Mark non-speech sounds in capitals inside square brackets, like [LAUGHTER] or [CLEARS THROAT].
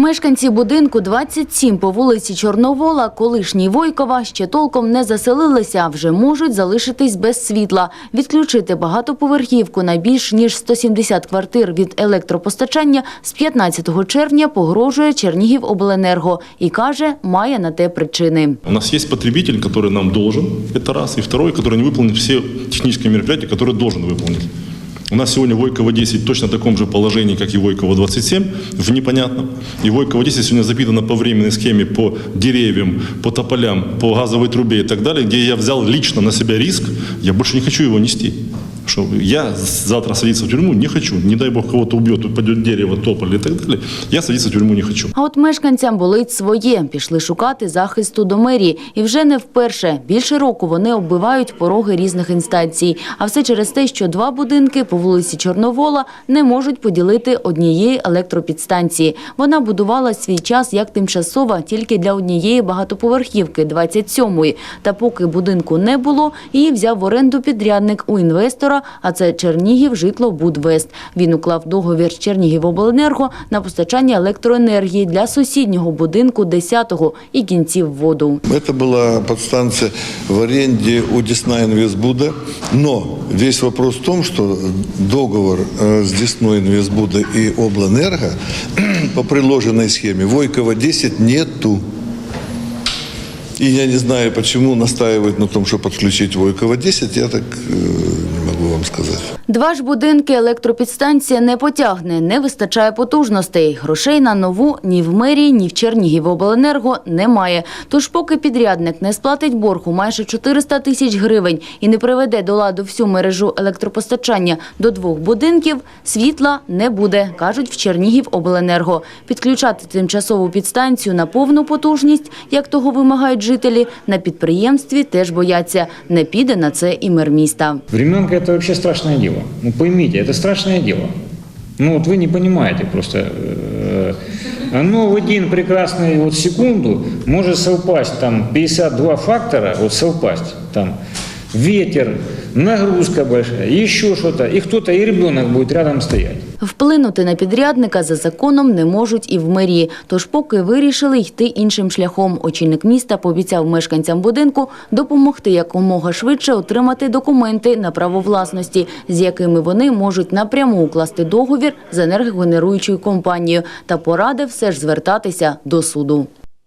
Мешканці будинку 27 по вулиці Чорновола, колишній Войкова, ще толком не заселилися, а вже можуть залишитись без світла. Відключити багатоповерхівку на більш ніж 170 квартир від електропостачання з 15 червня погрожує Чернігівобленерго і каже, має на те причини. У нас есть потребитель, который нам должен, это раз, и второй, который не выполнил все технические мероприятия, которые должен выполнить. У нас сегодня Войково 10 точно в таком же положении, как и Войково 27, в непонятном. И Войково 10 сегодня запитано по временной схеме по деревьям, по тополям, по газовой трубе и так далее, где я взял лично на себя риск, я больше не хочу его нести. Что я завтра садиться в тюрьму не хочу. Не дай бог кого-то убьет, упадет дерево, тополь и так далее. Я садиться в тюрьму не хочу. А от мешканцям болить своє. Пішли шукати захисту до мерії. І вже не вперше. Більше року вони оббивають пороги різних інстанцій. А все через те, що два будинки по вулиці Чорновола не можуть поділити однієї електропідстанції. Вона будувала свій час як тимчасова тільки для однієї багатоповерхівки, 27-ї. Та поки будинку не було, її взяв в оренду підрядник у інвестора, а це Чернігів Житлобудвест. Він уклав договір з Чернігівобленерго на постачання електроенергії для сусіднього будинку 10-го і кінців воду. Это была подстанция в аренде у Десна Инвестбуда, но весь вопрос в том, что договор э, с Десной Инвестбуда и Облэнерго [CLEARS THROAT] по приложенной схеме Войкова 10 нету. И я не знаю, почему настаивают на том, чтобы подключить Войкова 10, я так э, не могу вам сказать. Два ж будинки електропідстанція не потягне, не вистачає потужностей. Грошей на нову ні в мерії, ні в Чернігівобленерго немає. Тож поки підрядник не сплатить боргу майже 400 тисяч гривень і не приведе до ладу всю мережу електропостачання до двох будинків, світла не буде, кажуть в Чернігівобленерго. Підключати тимчасову підстанцію на повну потужність, як того вимагають жителі, на підприємстві теж бояться. Не піде на це і мер міста. Временка это вообще страшное дело. Ну поймите, это страшное дело. Ну вот вы не понимаете просто. Оно в один прекрасный вот секунду может совпасть там 52 фактора, вот совпасть там ветер, нагрузка большая, еще что-то, и кто-то, и ребенок будет рядом стоять. Вплинути на підрядника за законом не можуть і в мерії. Тож поки вирішили йти іншим шляхом. Очільник міста пообіцяв мешканцям будинку допомогти якомога швидше отримати документи на право власності, з якими вони можуть напряму укласти договір з енергогенеруючою компанією та порадив все ж звертатися до суду.